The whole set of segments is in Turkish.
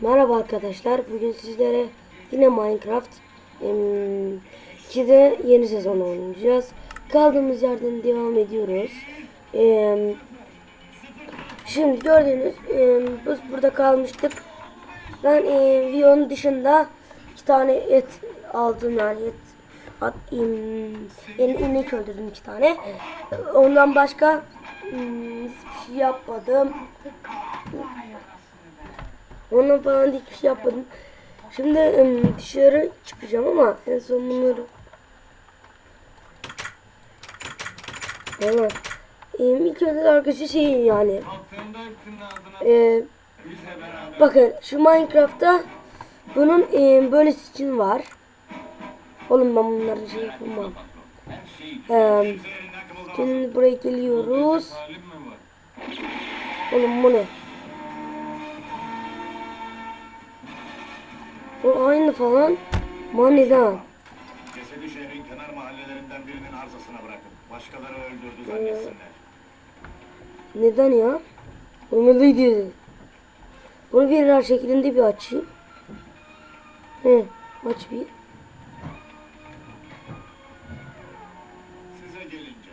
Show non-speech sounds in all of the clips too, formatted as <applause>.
Merhaba arkadaşlar. Bugün sizlere yine Minecraft 2'de yeni sezon oynayacağız. Kaldığımız yerden devam ediyoruz. Şimdi gördüğünüz biz burada kalmıştık. Ben videonun dışında iki tane et aldım yani et at, yeni inek öldürdüm iki tane. Ondan başka hiçbir şey yapmadım. Ondan falan da hiçbir şey yapmadım. Şimdi dışarı çıkacağım ama en son bunları Evet. Em, ilk önce arkadaşlar şey yani e, bakın şu Minecraft'ta bunun e, böyle skin var. Oğlum ben bunları şey yapamam. E, şimdi buraya geliyoruz. Oğlum bu ne? Bu aynı falan. Maniden. Cesedi şehrin kenar mahallelerinden birinin arsasına bırakın. Başkaları öldürdü zannetsinler. Neden ya? Olmalıydı. Bunu veriler şeklinde bir açayım. He, aç bir. Size gelince.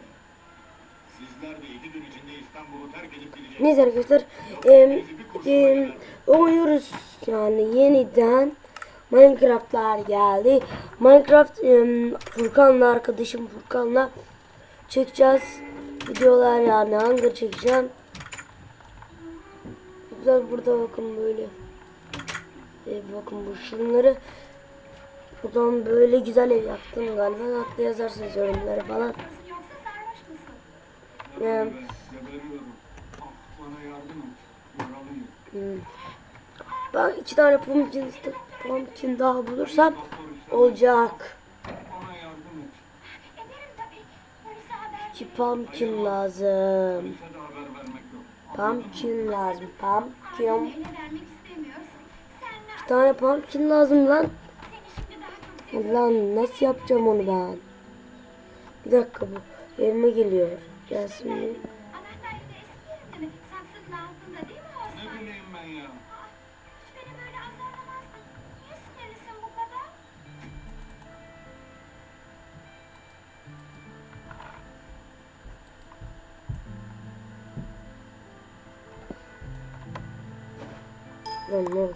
Sizler de iki gün içinde İstanbul'u terk edip gideceksiniz. Neyse arkadaşlar. Em, em, oynuyoruz yani yeniden. Minecraft'lar geldi. Minecraft em, Furkan'la arkadaşım Furkan'la çekeceğiz. Videolar yani hangi çekeceğim. Güzel burada bakın böyle. E, bakın bu şunları buradan böyle güzel ev yaptım galiba. Hatta yazarsınız yorumlara falan. Yaralıyım. Hmm. Ben iki tane pumpkin, pumpkin daha bulursam olacak. İki pumpkin lazım. Pumpkin lazım. Pumpkin. Bir tane pumpkin lazım lan. Lan nasıl yapacağım onu ben? Bir dakika bu. Evime geliyor. Gelsin bir Lan ne oldu?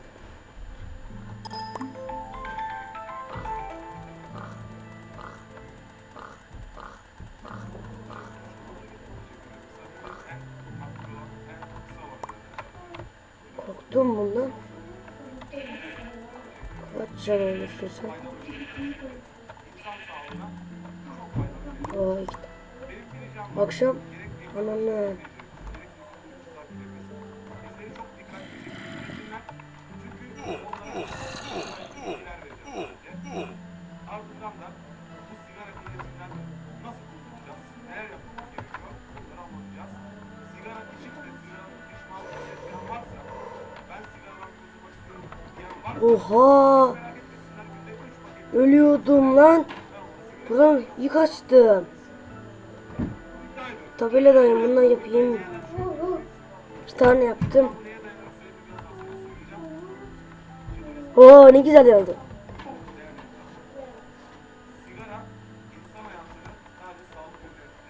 Korktum bundan. Kaç can olursun sen? Vay. Akşam ananı. Oha! merak etmesinler günde 3 paket Ölüyordum lan. Buradan yık açtım. Tabeladan bundan yapayım. İki tane yaptım. Oo ne güzel oldu.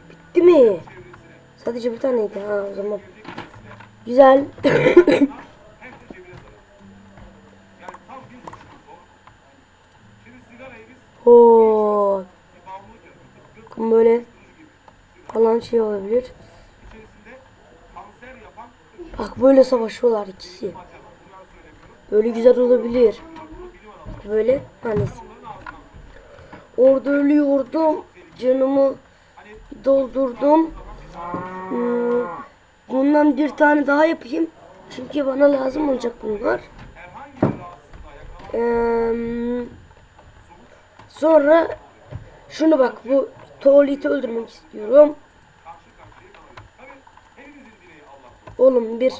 Bitti mi? Sadece bir taneydi ha o zaman. Güzel. <coughs> Oo böyle falan şey olabilir. Bak böyle savaşıyorlar ikisi. madde var. Bunları söylemiyorum. Böyle güzel olabilir. Böyle annesi. Orada ölüyordum. Canımı doldurdum. Hmm, bundan bir tane daha yapayım. Çünkü bana lazım olacak bunlar. Sonra şunu bak bu tuvaleti öldürmek istiyorum. Oğlum bir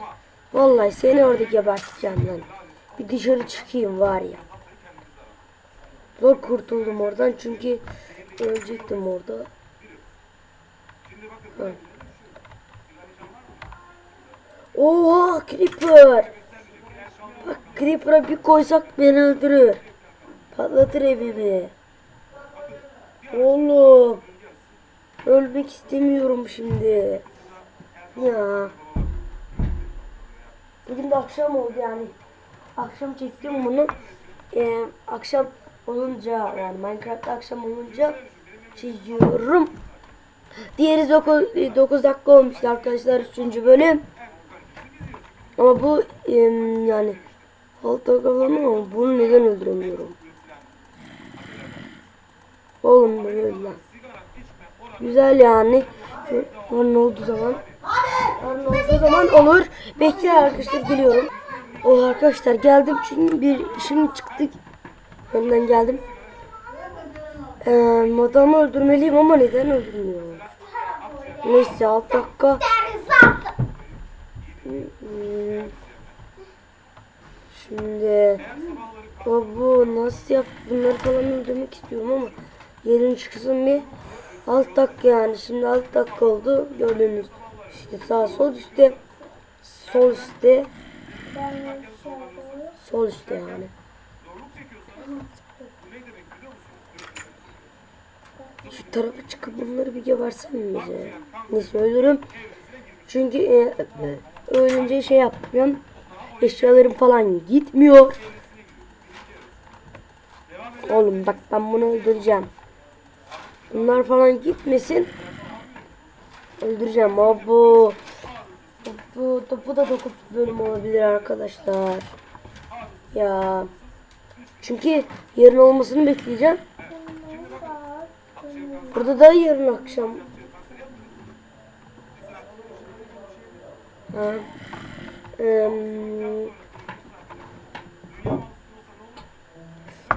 vallahi seni orada geberteceğim lan. Bir dışarı çıkayım var ya. Zor kurtuldum oradan çünkü ölecektim orada. Ha. Oha creeper. Bak creeper. Creeper'a bir koysak beni öldürür. Patlatır evimi. Oğlum. Ölmek istemiyorum şimdi. Ya. Bugün de akşam oldu yani. Akşam çektim bunu. Ee, akşam olunca yani Minecraft'ta akşam olunca çekiyorum. Diğeri 9, dakika olmuştu arkadaşlar 3. bölüm. Ama bu yani 6 dakika falan ama bunu neden öldüremiyorum? Oğlum böyle lan. Güzel yani. Yarın olduğu zaman. Yarın olduğu zaman olur. Bekle arkadaşlar geliyorum. O arkadaşlar geldim çünkü bir işim çıktı. Önden geldim. Ee, adamı öldürmeliyim ama neden öldürmüyorum? Neyse 6 dakika. Şimdi bu nasıl yap bunları falan öldürmek istiyorum ama yerin çıksın bir alt dakika yani şimdi alt dakika oldu gördüğünüz işte sağ sol üstte sol üstte sol üstte yani şu tarafa çıkıp bunları bir gebersem mi bize? Neyse ölürüm. Çünkü e, ölünce şey yapıyorum. Eşyalarım falan gitmiyor. Oğlum bak ben bunu öldüreceğim. Bunlar falan gitmesin. Öldüreceğim. Abo. Bu, bu da 9 bölüm olabilir arkadaşlar. Ya. Çünkü yarın olmasını bekleyeceğim. Burada da yarın akşam. Ha. Em,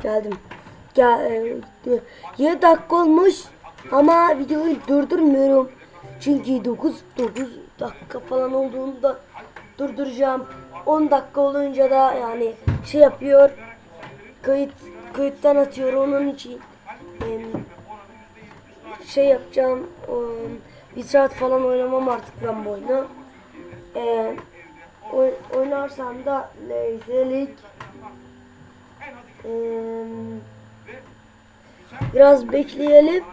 geldim. Gel, e, 7 dakika olmuş ama videoyu durdurmuyorum. Çünkü 9 9 dakika falan olduğunda durduracağım. 10 dakika olunca da yani şey yapıyor. Kayıt kayıttan atıyor onun için. şey yapacağım. bir saat falan oynamam artık ben bu oyunu. Ee, oy- oynarsam da neyselik Ee, biraz bekleyelim.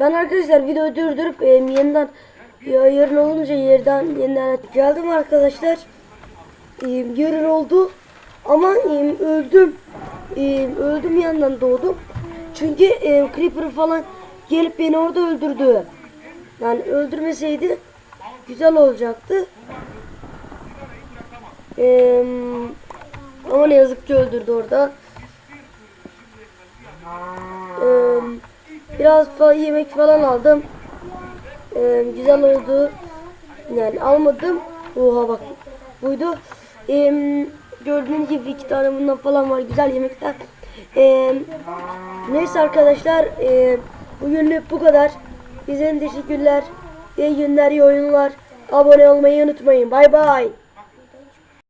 Ben arkadaşlar videoyu durdurup e, yeniden ya yarın olunca yerden yeniden geldim arkadaşlar. E, yarın oldu ama e, öldüm. E, öldüm yandan doğdum. Çünkü e, Creeper falan gelip beni orada öldürdü. Yani öldürmeseydi güzel olacaktı. Ee, ama ne yazık ki öldürdü orada. Biraz falan yemek falan aldım. Ee, güzel oldu. Yani almadım. Oha bak buydu. Ee, gördüğünüz gibi iki tane bundan falan var. Güzel yemekler. Ee, neyse arkadaşlar. ee, bugünlük bu kadar. Bize teşekkürler. İyi günler, iyi oyunlar. Abone olmayı unutmayın. Bay bay.